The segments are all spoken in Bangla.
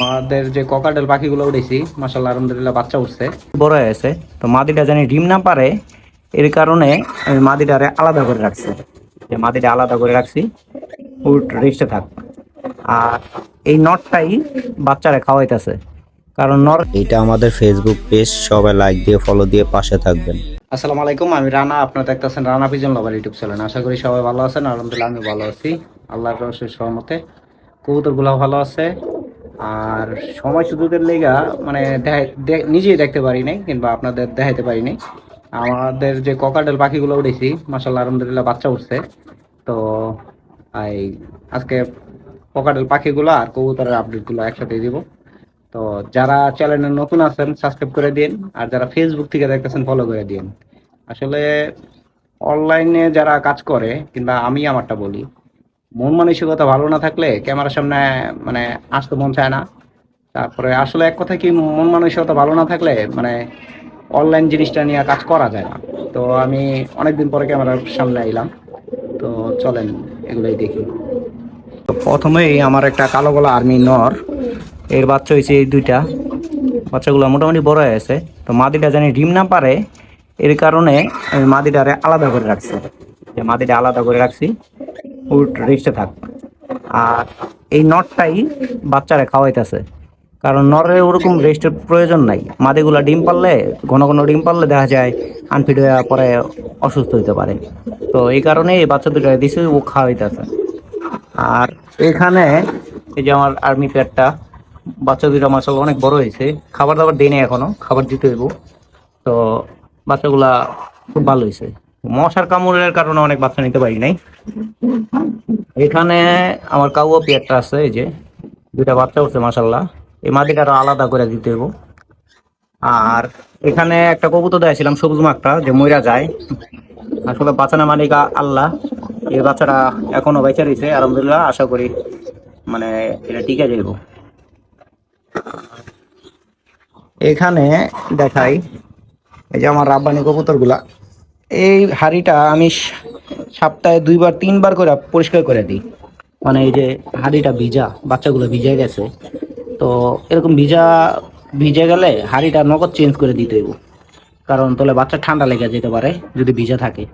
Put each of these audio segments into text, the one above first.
আমাদের যে ককাটেল পাখিগুলো উঠেছি মাসাল্লাহ আলহামদুলিল্লাহ বাচ্চা উঠছে বড় হয়েছে তো মাদিটা জানি ডিম না পারে এর কারণে আমি মাদিটারে আলাদা করে রাখছি। যে মাদিটা আলাদা করে রাখছি উঠ রেস্টে থাক। আর এই নটটাই বাচ্চারা খাওয়াইতেছে। কারণ নর এটা আমাদের ফেসবুক পেজ সবাই লাইক দিয়ে ফলো দিয়ে পাশে থাকবেন। আসসালামু আলাইকুম আমি রানা আপনারা দেখতেছেন Rana pigeon lover YouTube channel আশা করি সবাই ভালো আছেন আলহামদুলিল্লাহ আমি ভালো আছি। আল্লাহর রসের সহমতে কবুতরগুলো ভালো আছে। আর সময় সুযোগের লেগা মানে নিজেই দেখতে পারি নাই, কিংবা আপনাদের দেখাইতে পারি নাই। আমাদের যে ককাটেল পাখিগুলো উঠেছি মাসাল্লাহ আলহামদুলিল্লাহ, বাচ্চা উঠছে তো এই আজকে ককাটেল পাখিগুলো আর কবুতরের আপডেটগুলো একসাথে দিব। তো, যারা চ্যানেলে নতুন আছেন সাবস্ক্রাইব করে দিন আর যারা ফেসবুক থেকে দেখতেছেন ফলো করে দিন আসলে অনলাইনে যারা কাজ করে, কিংবা আমি আমারটা বলি মন মানসিকতা ভালো না থাকলে ক্যামেরার সামনে মানে আসতে মন চায় না। তারপরে আসলে এক কথা কি, মন মানসিকতা ভালো না থাকলে মানে অনলাইন জিনিসটা নিয়ে কাজ করা যায় না। তো আমি অনেকদিন পরে ক্যামেরার সামনে এলাম তো চলেন, এগুলোই দেখি। তো প্রথমেই আমার একটা কালো গলা আর্মি নর, এর বাচ্চা হয়েছে এই দুইটা। বাচ্চাগুলো মোটামুটি বড় হয়ে গেছে। তো মাদিটা জানি ডিম না পারে, এর কারণে আমি মাদিটারে আলাদা করে রাখছি। মাদিটা আলাদা করে রাখছি। উঠ রেস্টে থাক। আর এই নটটাই বাচ্চারা খাওয়াইতেছে। কারণ নরের ওরকম রেস্টের প্রয়োজন নাই। মাদিগুলা ডিম পারলে, ঘন ঘন ডিম পারলে দেখা যায় আনফিট হয়ে পরে অসুস্থ হতে পারে। তো এই কারণে এই বাচ্চা দুটা দিছে, ও খাওয়াইতেছে। আর এখানে এই যে আমার আর্মি প্যাডটা বাচ্চা দুটো মাসাল অনেক বড় হয়েছে। খাবার দাবার দিই নাই এখনও, খাবার দিতে হইব। তো বাচ্চাগুলা খুব ভালো হয়েছে মশার কামড়ের কারণে অনেক বাচ্চা নিতে পারি নাই। এখানে আমার কাউয়া পেয়ারটা আছে, এই যে, দুইটা বাচ্চা উঠছে মাসাল্লাহ এই মাদিটা আরও আলাদা করে দিতে হইব। আর এখানে একটা কবুতর দিয়েছিলাম সবুজ মাকটা যে মইরা যায়। আসলে বাঁচানো মালিক, আল্লাহ। এই বাচ্চাটা এখনও বেঁচে রয়েছে আলহামদুলিল্লাহ, আশা করি মানে এটা টিকে যাইব। এখানে দেখাই, এই যে আমার রাব্বানি কবুতরগুলা। এই হাড়িটা আমি সপ্তাহে দুইবার, তিনবার করে পরিষ্কার করে দিই। মানে এই যে হাড়িটা ভিজা, বাচ্চাগুলো ভিজে গেছে, তো এরকম ভিজা, ভিজে গেলে হাড়িটা নগদ চেঞ্জ করে দিতে হইব। কারণ তাহলে বাচ্চা ঠান্ডা লেগে যেতে পারে, যদি ভিজা থাকে।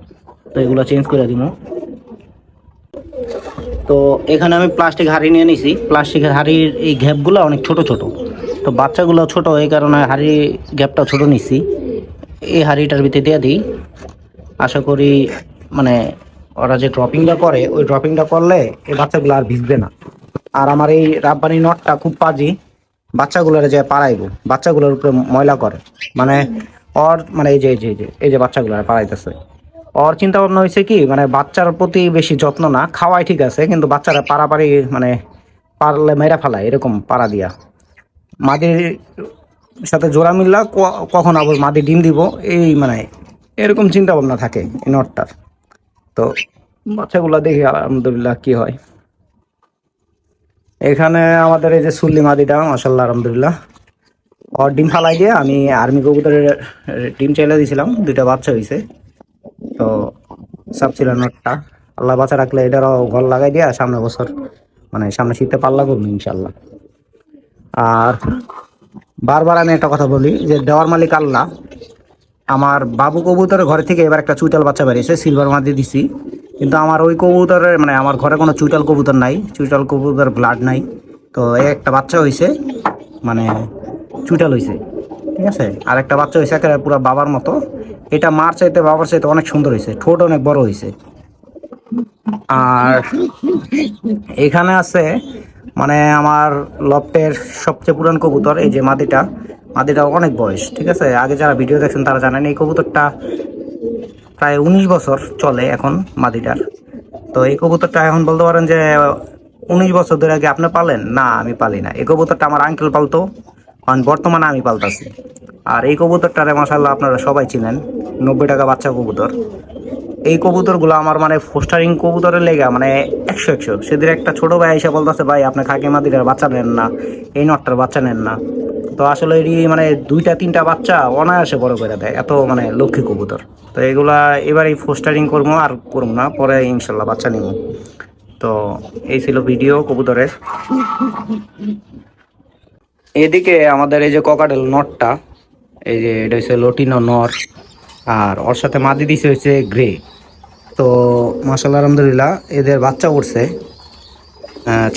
তো এগুলো চেঞ্জ করে দিব তো এখানে আমি প্লাস্টিক হাঁড়ি নিয়ে নিছি। প্লাস্টিকের হাঁড়ির এই গ্যাপগুলো অনেক ছোট ছোট। তো বাচ্চাগুলো ছোট এই কারণে হাঁড়ি গ্যাপটা ছোট নিছি। এই হাঁড়িটার ভিতরে দিয়ে দিই। আশা করি মানে ওরা যে ড্রপিংটা করে, ওই ড্রপিংটা করলে এই বাচ্চাগুলো আর ভিজবে না। আর আমার এই রাব্বানি নটটা খুব পাজি, বাচ্চাগুলোর যে পাড়াইবো, বাচ্চাগুলোর উপরে ময়লা করে। মানে ওর মানে এই যে এই যে এই যে বাচ্চাগুলো পাড়াইতেছে। ওর চিন্তা ভাবনা হয়েছে কি মানে বাচ্চার প্রতি বেশি যত্ন না, খাওয়াই ঠিক আছে, কিন্তু বাচ্চারা পাড়াপাড়ি মানে পারলে মেরা ফেলায়, এরকম পাড়া দিয়া। মাদির সাথে জোড়া মিললা কখন আবার মাদি ডিম দিব, এই মানে এরকম চিন্তা ভাবনা থাকে এই নটটার। তো বাচ্চাগুলো দেখি আলহামদুলিল্লাহ কি হয়। এখানে আমাদের এই যে সুল্লি মাদিটা মাসাল্লাহ আলহামদুলিল্লাহ। ওর ডিম ফালাই দিয়ে আমি আর্মি কবুতরের ডিম চাইলে দিয়েছিলাম দুইটা বাচ্চা হয়েছে তো সাপ ছিল নটটা। আল্লাহ বাচ্চা রাখলে এটারও ঘর লাগাই দিয়া সামনে বছর মানে সামনে শীতে পাল্লা করব ইনশাল্লাহ আর বারবার আমি একটা কথা বলি যে দেওয়ার মালিক আল্লাহ আমার বাবু কবুতরের ঘরে থেকে এবার একটা চুইটাল বাচ্চা বেরিয়েছে সিলভার মাদি দিছি। কিন্তু আমার ওই কবুতরের মানে আমার ঘরে কোনো চুইটাল কবুতর নাই চুইটাল কবুতর ব্লাড নাই। তো একটা বাচ্চা হয়েছে মানে চুইটাল হয়েছে ঠিক আছে? আর একটা বাচ্চা হয়েছে একেবারে পুরো বাবার মতো। এটা মার চাইতে, বাবার চাইতে অনেক সুন্দর হয়েছে ঠোঁট অনেক বড় হয়েছে আর এখানে আছে মানে আমার লফটের সবচেয়ে পুরান কবুতর, এই যে মাদিটা। মাদিটা অনেক বয়স, ঠিক আছে? আগে যারা ভিডিও দেখছেন তারা জানেন, এই কবুতরটা প্রায় উনিশ বছর চলে এখন মাদিটার তো এই কবুতরটা এখন বলতে পারেন যে, উনিশ বছর ধরে আগে আপনি পালেন? না, আমি পালি না। এই কবুতরটা আমার আঙ্কেল পালতো কারণ বর্তমানে আমি পালতাছি। আর এই কবুতরটারে মাসাল্লাহ আপনারা সবাই চিনেন, নব্বই টাকা বাচ্চা কবুতর। এই কবুতরগুলো আমার মানে ফোস্টারিং কবুতরের লেগা মানে একশো একশো। সেদিন একটা ছোট ভাই এসে বলতেছে, ভাই, আপনি খাকি মাদিরার বাচ্চা নেন না? এই নটটার বাচ্চা নেন না? তো আসলে এটি মানে দুইটা, তিনটা বাচ্চা অনায়াসে বড় করে দেয়, এত মানে লক্ষ্মী কবুতর। তো এগুলা এবারই ফোস্টারিং করব আর করব না, পরে ইনশাল্লাহ বাচ্চা নিব। তো এই ছিল ভিডিও কবুতরের। এদিকে আমাদের এই যে ককাটেল নটটা, এই যে এটা হচ্ছে লটিনো নর, আর ওর সাথে মাদি দিছে হচ্ছে গ্রে তো মাসাল্লাহ আলহামদুলিল্লাহ, এদের বাচ্চা উঠছে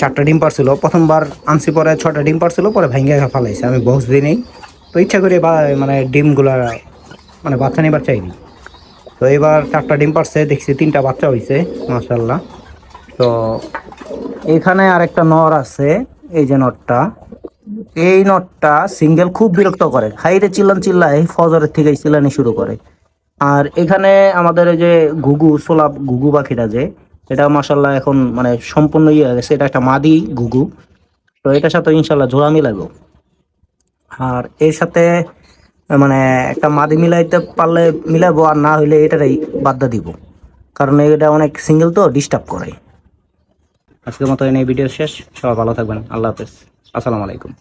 চারটা ডিম পারছিল। প্রথমবার আনছি পরে ছটা ডিম পারছিল, পরে ভেঙে ফালাইছে। আমি বক্স দিই নেই। তো ইচ্ছা করে বা মানে ডিমগুলা মানে বাচ্চা নিবার চাইনি তো এবার চারটা ডিম পারছে, দেখছি তিনটা বাচ্চা হয়েছে মাসাল্লাহ তো এখানে আর একটা নর আছে, এই যে নটটা এই নটটা সিঙ্গেল খুব বিরক্ত করে। খাইরে চিল্লান চিল্লায় ফজরের থেকে চিল্লানি শুরু করে। আর এখানে আমাদের যে ঘুঘু, সোলাপ ঘুঘু পাখিটা যে এটা মাসাল্লাহ এখন মানে সম্পূর্ণ ইয়ে হয়ে গেছে। এটা একটা মাদি ঘুঘু। তো এটার সাথে ইনশাল্লাহ জোড়া মিলাবো আর এর সাথে মানে একটা মাদি মিলাইতে পারলে মিলাবো আর না হইলে এটারই বাদ্যা দিব। কারণ এটা অনেক সিঙ্গেল তো, ডিস্টার্ব করে। আজকের মতো এই ভিডিও শেষ। সবাই ভালো থাকবেন। আল্লাহ হাফেজ। আসসালামু আলাইকুম।